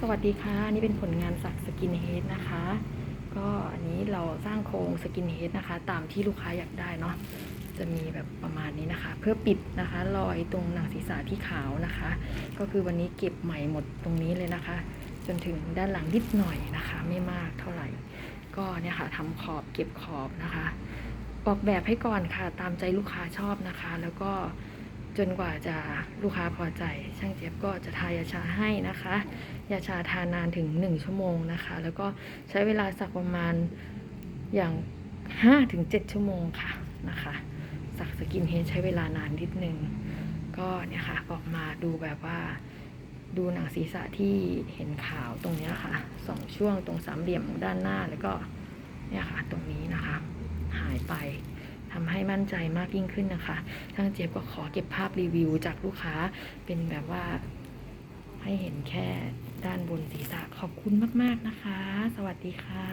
สวัสดีค่ะอันนี่เป็นผลงานสักสกินเฮดนะคะ ก็อันนี้เราสร้างโครงสกินเฮดนะคะ ตามที่ลูกค้าอยากได้เนาะจะมีแบบประมาณนี้นะคะ เพื่อปิดนะคะรอยตรงหนังศีรษะที่ขาวนะคะ ก็คือวันนี้เก็บใหม่หมดตรงนี้เลยนะคะ จนถึงด้านหลังนิดหน่อยนะคะ ไม่มากเท่าไหร่ ก็เนี่ยค่ะทำขอบเก็บขอบนะคะ ออกแบบให้ก่อนค่ะตามใจลูกค้าชอบนะคะ แล้วก็ จนกว่าจะลูกค้าพอใจ ช่างเจี๊ยบก็จะทายาชาให้นะคะ ยาชาทานานถึง 1 ชั่วโมงนะคะ แล้วก็ใช้เวลาสักประมาณอย่าง5ถึง7ชั่วโมงค่ะนะคะสักสกินเฮดใช้เวลานานนิดนึง ก็เนี่ยค่ะออกมาดูแบบว่าดูหนังศีรษะที่เห็นขาวตรงนี้ค่ะสองช่วงตรงสามเหลี่ยมด้านหน้าแล้วก็เนี่ยค่ะตรงนี้นะคะ หายไป ทำให้มั่นใจมากยิ่งขึ้นนะคะทางเจี๊ยบก็ขอเก็บภาพรีวิวจากลูกค้าเป็นแบบว่า ให้เห็นแค่ด้านบนศีรษะขอบคุณมาก ๆนะคะ สวัสดีค่ะ